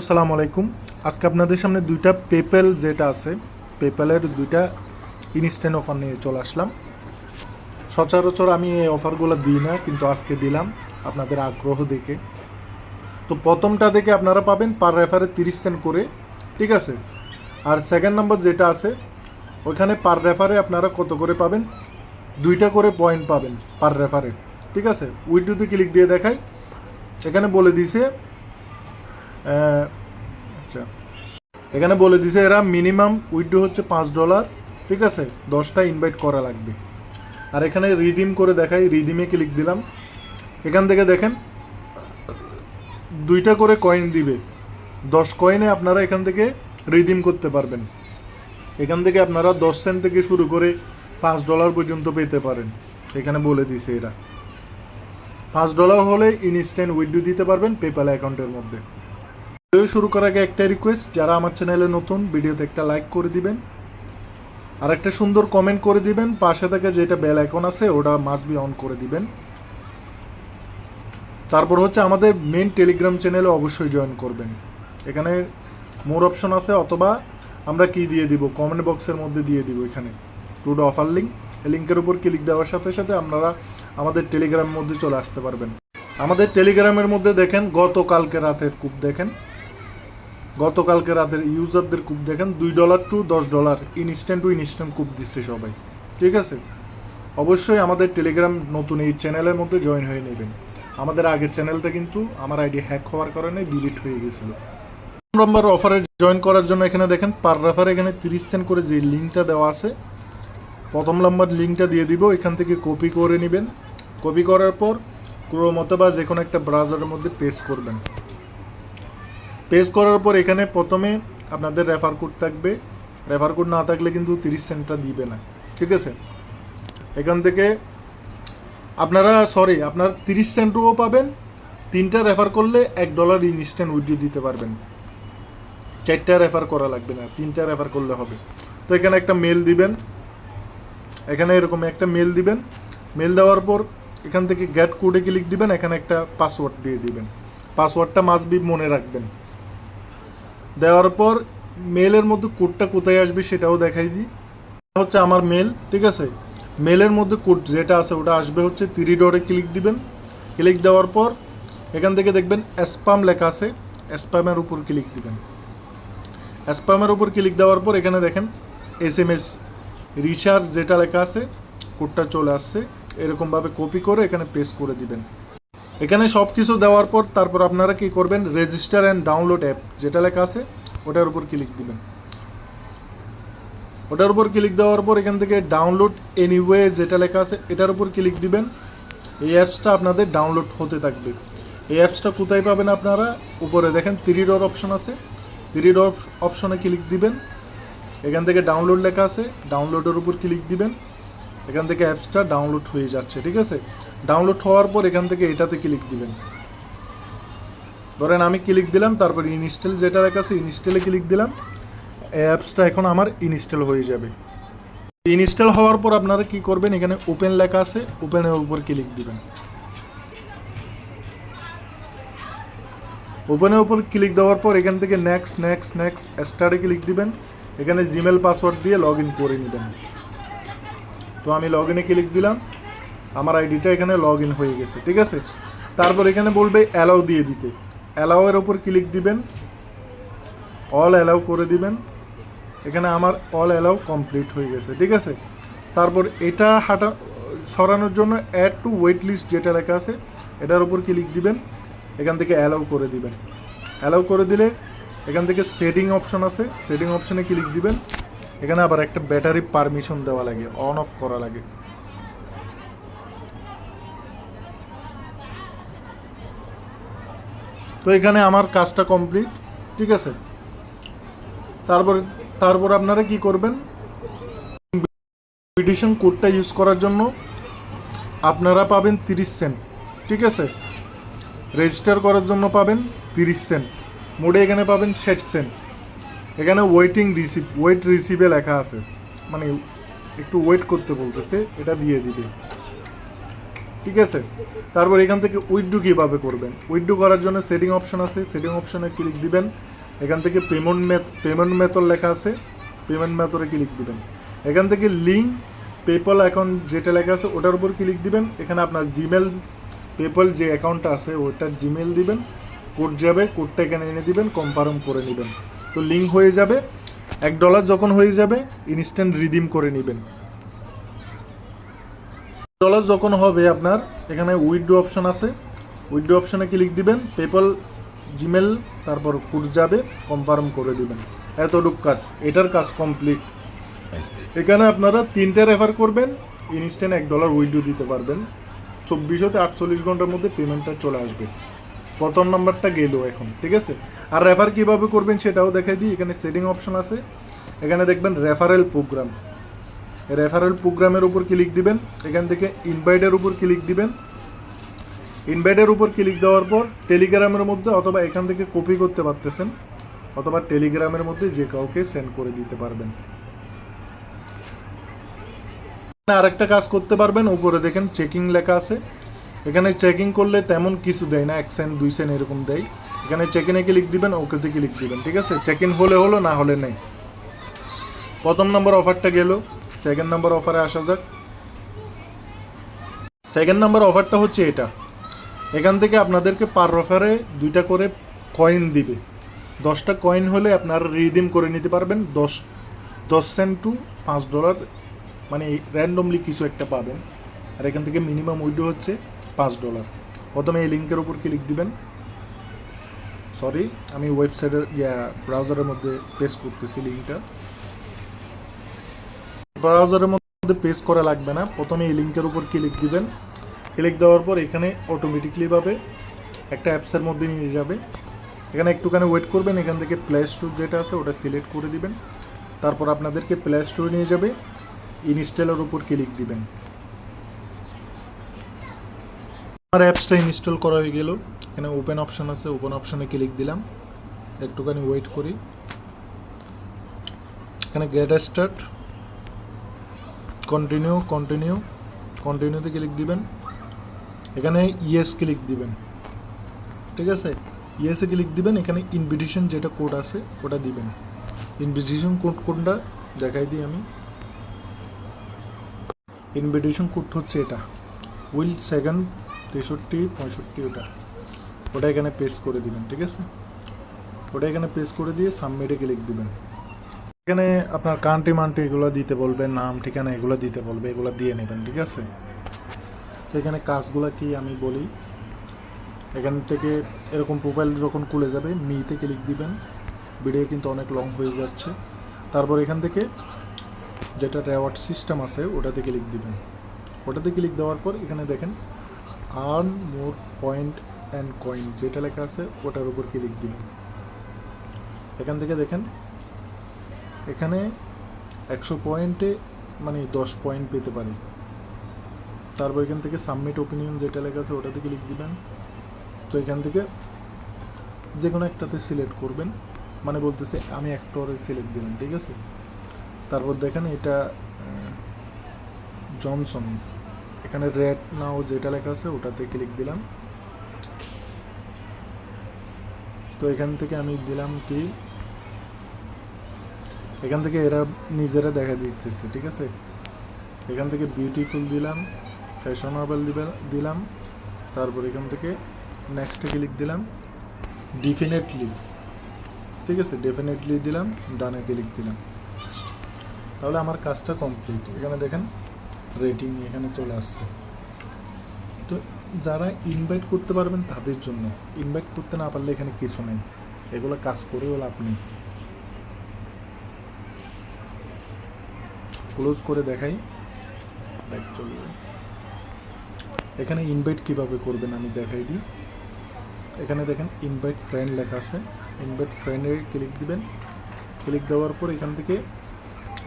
আসসালামু আলাইকুম। আজকে আপনাদের সামনে দুইটা পেপ্যাল যেটা আছে পেপ্যালের দুইটা ইনস্ট্যান্ট অফার নিয়ে চলে আসলাম। সচরাচর আমি এই অফারগুলো দিই না, কিন্তু আজকে দিলাম আপনাদের আগ্রহ দেখে। তো প্রথমটা দেখে আপনারা পাবেন পার রেফারে তিরিশ সেন্ট করে, ঠিক আছে? আর সেকেন্ড নম্বর যেটা আছে, ওইখানে পার রেফারে আপনারা কত করে পাবেন? দুইটা করে পয়েন্ট পাবেন পার রেফারে ঠিক আছে? উইডুতে ক্লিক দিয়ে দেখাই। এখানে বলে দিছে আচ্ছা। এখানে বলে দিছে এরা মিনিমাম উইথড্র হচ্ছে পাঁচ ডলার, ঠিক আছে? দশটা ইনভাইট করা লাগবে। আর এখানে রিডিম করে দেখাই, রিডিমে ক্লিক দিলাম। এখান থেকে দেখেন, দুইটা করে কয়েন দিবে। দশ কয়েনে আপনারা এখান থেকে রিডিম করতে পারবেন। এখান থেকে আপনারা দশ সেন্ট থেকে শুরু করে পাঁচ ডলার পর্যন্ত পেতে পারেন। এখানে বলে দিছে এরা। পাঁচ ডলার হলে ইনস্ট্যান্ট উইথড্র দিতে পারবেন পেপ্যাল অ্যাকাউন্টের মধ্যে। ভিডিও শুরু করার আগে একটা রিকোয়েস্ট যারা আমার চ্যানেলে নতুন, ভিডিওতে একটা লাইক করে দিবেন। আর একটা সুন্দর কমেন্ট করে দিবেন। পাশে থেকে যেটা বেল আইকন আছে, ওটা মাস্ট বি অন করে দিবেন। তারপর হচ্ছে আমাদের মেন টেলিগ্রাম চ্যানেলে অবশ্যই জয়েন করবেন। এখানে মোর অপশন আছে, অথবা আমরা কি দিয়ে দিব? কমেন্ট বক্সের মধ্যে দিয়ে দিব এখানে। টুড অফার লিঙ্ক এই লিঙ্কের উপর ক্লিক দেওয়ার সাথে সাথে আপনারা আমাদের টেলিগ্রামের মধ্যে চলে আসতে পারবেন। আমাদের টেলিগ্রামের মধ্যে দেখেন, গতকালকে রাতের কূপ দেখেন। গতকালকে রাতের ইউজারদের কূপ দেখেন, দুই ডলার টু দশ ডলার ইনস্ট্যান্ট টু ইনস্ট্যান্ট কূপ দিচ্ছে সবাই। ঠিক আছে? অবশ্যই আমাদের টেলিগ্রাম নতুন এই চ্যানেলের মধ্যে জয়েন হয়ে নেবেন। আমাদের আগের চ্যানেলটা কিন্তু আমার আইডি হ্যাক হওয়ার কারণে ডিলিট হয়ে গেছিল। নম্বর অফারে জয়েন করার জন্য এখানে দেখেন পার রেফার এখানে তিরিশ সেন্ট করে যে লিঙ্কটা দেওয়া আছে, প্রথম নম্বর লিঙ্কটা দিয়ে দিব, এখান থেকে কপি করে নেবেন। কপি করার পর ক্রোম অথবা যে কোনো একটা ব্রাউজারের মধ্যে পেস্ট করবেন। পেজ করার পর এখানে প্রথমে আপনাদের রেফার কোড থাকবে। রেফার কোড না থাকলে কিন্তু তিরিশ সেন্টটা দিবে না। ঠিক আছে? এখান থেকে আপনারা সরি আপনার তিরিশ সেন্টও পাবেন। তিনটা রেফার করলে এক ডলার ইনস্ট্যান্ট উইড্রো দিতে পারবেন। চারটা রেফার করা লাগবে না, তিনটা রেফার করলে হবে। তো এখানে একটা মেল দিবেন। এখানে এরকম একটা মেল দিবেন। মেল দেওয়ার পর এখান থেকে গ্যাট কোডে ক্লিক দিবেন। এখানে একটা পাসওয়ার্ড দিয়ে দিবেন। পাসওয়ার্ডটা মাস্ট বি মনে রাখবেন। দেওয়ার পর মেলের মধ্যে কোডটা কোথায় আসবে সেটাও দেখাই দিই। হচ্ছে আমার মেল ঠিক আছে? মেলের মধ্যে কোড যেটা আছে ওটা আসবে হচ্ছে থ্রি ডটে ক্লিক দিবেন। ক্লিক দেওয়ার পর এখান থেকে দেখবেন স্প্যাম লেখা আছে স্প্যামের উপর ক্লিক দিবেন। স্প্যামের উপর ক্লিক দেওয়ার পর এখানে দেখেন এস এম এস রিচার্জ যেটা লেখা আছে কোডটা চলে আসছে। এরকমভাবে কপি করে এখানে পেস্ট করে দিবেন। এখানে সব কিছু দেওয়ার পর তারপর আপনারা কি করবেন? রেজিস্টার অ্যান্ড ডাউনলোড অ্যাপ যেটা লেখা আছে, ওটার উপর ক্লিক দিবেন। ওটার উপর ক্লিক দেওয়ার পর এখান থেকে ডাউনলোড এনিওয়ে যেটা লেখা আছে, এটার উপর ক্লিক দিবেন। এই অ্যাপসটা আপনাদের ডাউনলোড হতে থাকবে। এই অ্যাপসটা কোথায় পাবেন আপনারা? উপরে দেখেন থ্রি ডট অপশন আছে। থ্রি ডট অপশনে ক্লিক দিবেন। এখান থেকে ডাউনলোড লেখা আছে ডাউনলোডের উপর ক্লিক দিবেন। এখান থেকে অ্যাপসটা ডাউনলোড হয়ে যাচ্ছে, ঠিক আছে? ডাউনলোড হওয়ার পর এখান থেকে এটাতে ক্লিক দিবেন। ধরেন আমি ক্লিক দিলাম, তারপর ইনস্টল যেটা লেখা আছে ইনস্টলে ক্লিক দিলাম, অ্যাপসটা এখন আমার ইনস্টল হয়ে যাবে। ইনস্টল হওয়ার পর আপনারা কি করবেন, এখানে ওপেন লেখা আছে ওপেনের উপর ক্লিক দিবেন। ওপেনের উপর ক্লিক দেওয়ার পর এখান থেকে নেক্সট নেক্সট নেক্সট স্টার্টে ক্লিক দিবেন। এখানে জিমেল পাসওয়ার্ড দিয়ে লগ ইন করে নেবেন। তো আমি লগ ইনে ক্লিক দিলাম। আমার আইডিটা এখানে লগ ইন হয়ে গেছে, ঠিক আছে? তারপর এখানে বলবে অ্যালাউ দিয়ে দিতে। অ্যালাউয়ের ওপর ক্লিক দিবেন। অল অ্যালাউ করে দিবেন। এখানে আমার অল অ্যালাউ কমপ্লিট হয়ে গেছে, ঠিক আছে? তারপর এটা হাঁটা, সরানোর জন্য অ্যাড টু ওয়েট লিস্ট যেটা লেখা আছে, এটার উপর ক্লিক দিবেন। এখান থেকে অ্যালাউ করে দিবেন। অ্যালাউ করে দিলে এখান থেকে সেটিং অপশন আছে সেটিং অপশনে ক্লিক দিবেন। এখানে আবার একটা ব্যাটারি পারমিশন দেওয়া লাগে, অন অফ করা লাগে। তো এখানে আমার কাজটা কমপ্লিট, ঠিক আছে? তারপরে, তারপর আপনারা কি করবেন? ইনভিটেশন কোডটা ইউজ করার জন্য আপনারা পাবেন তিরিশ সেন্ট ঠিক আছে? রেজিস্টার করার জন্য পাবেন তিরিশ সেন্ট মোডে এখানে পাবেন ষাট সেন্ট এখানে ওয়েটিং রিসিভ ওয়েট রিসিভে লেখা আছে। মানে একটু ওয়েট করতে বলতেছে, এটা দিয়ে দিবে। ঠিক আছে? তারপর এখান থেকে উইথড্রু কীভাবে করবেন? উইথড্রু করার জন্য সেটিং অপশন আছে সেটিং অপশনে ক্লিক দিবেন। এখান থেকে পেমেন্ট পেমেন্ট মেথড লেখা আছে পেমেন্ট মেথডে ক্লিক দিবেন। এখান থেকে লিঙ্ক পেপল অ্যাকাউন্ট যেটা লেখা আছে, ওটার উপর ক্লিক দিবেন। এখানে আপনার জিমেল পেপল যে অ্যাকাউন্টটা আছে ওইটার জিমেল দিবেন। কোড যাবে কোডটা এখানে এনে দিবেন কনফার্ম করে নেবেন। তো লিঙ্ক হয়ে যাবে। এক ডলার যখন হয়ে যাবে ইনস্ট্যান্ট রিডিম করে নেবেন। ডলার যখন হবে আপনার, এখানে উইথড্রো অপশন আছে। উইথড্রো অপশনে ক্লিক দিবেন পেপল জিমেল তারপর কুট যাবে কনফার্ম করে দিবেন। এতটুক কাজ, এটার কাজ কমপ্লিট এখানে আপনারা তিনটে রেফার করবেন ইনস্ট্যান্ট এক ডলার উইথড্রো দিতে পারবেন। চব্বিশ হতে আটচল্লিশ ঘণ্টার মধ্যে পেমেন্টটা চলে আসবে। প্রথম নাম্বারটা গেল এখন, ঠিক আছে? আর রেফার কীভাবে করবেন সেটাও দেখাই দিই, এখানে সেটিং অপশন আছে। এখানে দেখবেন রেফারেল প্রোগ্রাম রেফারেল প্রোগ্রামের উপর ক্লিক দিবেন, এখান থেকে ইনভাইটের উপর ক্লিক দিবেন। ইনভাইটের উপর ক্লিক দেওয়ার পর টেলিগ্রামের মধ্যে অথবা এখান থেকে কপি করতে পারতেছেন, অথবা টেলিগ্রামের মধ্যে যে কাউকে সেন্ড করে দিতে পারবেন। আরেকটা কাজ করতে পারবেন, উপরে দেখেন চেকিং লেখা আছে। এখানে চেকিং করলে তেমন কিছু দেয় না, এক সেন্ট দুই সেন্ট এরকম দেয়। এখানে চেকিনে ক্লিক দিবেন ওকে ওকেতে ক্লিক দিবেন, ঠিক আছে? চেক ইন হলে হলো, না হলে নেই। প্রথম নম্বর অফারটা গেল সেকেন্ড নম্বর অফারে আসা যাক। সেকেন্ড নাম্বার অফারটা হচ্ছে এটা। এখান থেকে আপনাদেরকে পার অফারে দুইটা করে কয়েন দিবে। দশটা কয়েন হলে আপনারা রিডিম করে নিতে পারবেন। দশ দশ সেন্ট টু পাঁচ ডলার মানে র্যান্ডমলি কিছু একটা পাবেন। আর এখান থেকে মিনিমাম উইডো হচ্ছে। পাঁচ ডলার। প্রথমে এই লিঙ্কের উপর ক্লিক দিবেন। সরি আমি ওয়েবসাইটের, ইয়া, ব্রাউজারের মধ্যে পেস্ট করতেছি লিঙ্কটা ব্রাউজারের মধ্যে পেস্ট করা লাগবে না। প্রথমে এই লিঙ্কের উপর ক্লিক দিবেন। ক্লিক দেওয়ার পর এখানে অটোমেটিকলি পাবে। একটা অ্যাপসের মধ্যে নিয়ে যাবে। এখানে একটুখানি ওয়েট করবেন। এখান থেকে প্লে স্টোর যেটা আছে ওটা সিলেক্ট করে দিবেন। তারপর আপনাদেরকে প্লে স্টোরে নিয়ে যাবে। ইনস্টলের উপর ক্লিক দিবেন। আমার অ্যাপসটা ইনস্টল করা হয়ে গেল। এখানে ওপেন অপশন আছে ওপেন অপশনে ক্লিক দিলাম। একটুখানি ওয়েট করি। এখানে গেট স্টার্ট কন্টিনিউ কন্টিনিউ কন্টিনিউতে ক্লিক দিবেন। এখানে ইয়েস ক্লিক দিবেন। ঠিক আছে? ইয়েসে ক্লিক দিবেন, এখানে ইনভিটেশন যেটা কোড আছে, ওটা দিবেন। ইনভিটেশন কোড কোনটা? দেখাই দিই আমি। ইনভিটেশন কোড হচ্ছে এটা। উইল সেকেন্ড তেষট্টি, পঁয়ষট্টি ওটা। ওটা এখানে পেস্ট করে দিবেন, ঠিক আছে? ওটা এখানে পেস্ট করে দিয়ে সাবমিটে ক্লিক দিবেন। এখানে আপনার কান্ট্রি মান্ট্রি এগুলো দিতে বলবে নাম, ঠিকানা এগুলো দিতে বলবে, এগুলো দিয়ে নেবেন, ঠিক আছে? তো এখানে কাজগুলো কি আমি বলি? এখান থেকে এরকম প্রোফাইল যখন খুলে যাবে মিতে ক্লিক দিবেন। ভিডিও কিন্তু অনেক লং হয়ে যাচ্ছে। তারপর এখান থেকে যেটা রেওয়ার্ড সিস্টেম আছে, ওটাতে ক্লিক দিবেন। ওটাতে ক্লিক দেওয়ার পর এখানে দেখেন earn more point and coin যেটা লেখা আছে ওটার উপর ক্লিক দিবেন এখান থেকে দেখেন, এখানে একশো পয়েন্টে মানে দশ পয়েন্ট পেতে পারি। তারপর এখান থেকে সাবমিট ওপিনিয়ন যেটা লেখা আছে ওটাতে ক্লিক দিবেন? তো এখান থেকে যে কোনো একটাতে সিলেক্ট করবেন। মানে বলতেছে, আমি অ্যাক্টরে সিলেক্ট দিলাম ঠিক আছে? তারপর দেখেন এটা জনসন এখানে রেড নাও যেটা লেখা আছে, ওটাতে ক্লিক দিলাম। তো এখান থেকে আমি দিলাম কি, এখান থেকে এরা নিজেরা দেখা দিচ্ছে ঠিক আছে? এখান থেকে বিউটিফুল দিলাম ফ্যাশনেবল দিলাম, তারপর এখান থেকে নেক্সটে ক্লিক দিলাম ডিফিনেটলি ঠিক আছে? ডেফিনেটলি দিলাম ডানে ক্লিক দিলাম। তাহলে আমার কাজটা কমপ্লিট এখানে দেখেন রেটিং এখানে চলে আসছে। তো যারা ইনভাইট করতে পারবেন তাদের জন্য ইনভাইট করতে না পারলে এখানে কিছু নেই। এগুলো কাজ করেও লাভ নেই। ক্লোজ করে দেখাই। এখানে ইনভাইট কীভাবে করবেন আমি দেখাই দিই। এখানে দেখেন ইনভাইট ফ্রেন্ড লেখা আছে। ইনভাইট ফ্রেন্ডে ক্লিক দিবেন। ক্লিক দেওয়ার পর এখান থেকে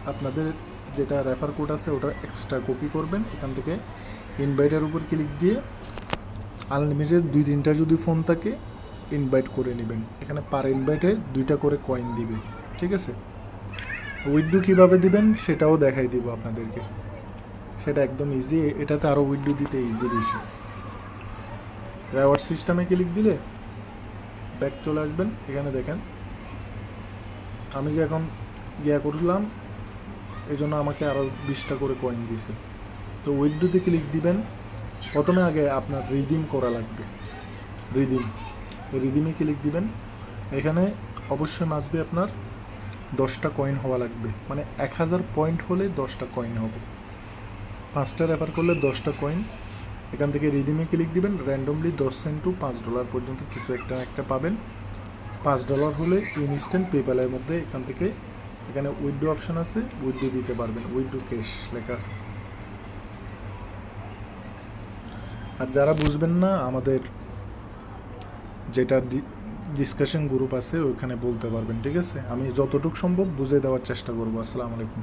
আপনাদের যেটা রেফার কোড আছে, ওটা এক্সট্রা কপি করবেন। এখান থেকে ইনভাইটের উপর ক্লিক দিয়ে আনলিমিটেড দুই তিনটা যদি ফোন থাকে ইনভাইট করে নেবেন। এখানে পার ইনভাইটে দুইটা করে কয়েন দিবে, ঠিক আছে? উইথডু কীভাবে দিবেন, সেটাও দেখাই দিব আপনাদেরকে। সেটা একদম ইজি এটাতে আরও উইন্ডো দিতে ইজি বেশি। রেওয়ার্ড সিস্টেমে ক্লিক দিলে ব্যাক চলে আসবেন। এখানে দেখেন, আমি যে এখন গিয়া করলাম এই জন্য আমাকে আরও বিশটা করে কয়েন দিছে তো উইন্ডোতে ক্লিক দিবেন। প্রথমে আগে আপনার রিডিম করা লাগবে। রিডিম রিডিমে ক্লিক দিবেন। এখানে অবশ্যই মাসবে আপনার দশটা কয়েন হওয়া লাগবে। মানে এক হাজার পয়েন্ট হলে দশটা কয়েন হবে। পাঁচটা রেফার করলে দশটা কয়েন এখান থেকে রিডিমে ক্লিক দিবেন। র্যান্ডমলি দশ সেন্ট টু পাঁচ ডলার পর্যন্ত কিছু একটা একটা পাবেন। পাঁচ ডলার হলে ইনস্ট্যান্ট পেপ্যালের মধ্যে এখান থেকে এখানে উইডো অপশন আছে উইডো দিতে পারবেন উইডো ক্যাশ লেখা আছে। আর যারা বুঝবেন না, আমাদের যেটা ডিসকাশন গ্রুপ আছে, ওইখানে বলতে পারবেন, ঠিক আছে? আমি যতটুকু সম্ভব বুঝে দেওয়ার চেষ্টা করব। আসসালামু আলাইকুম।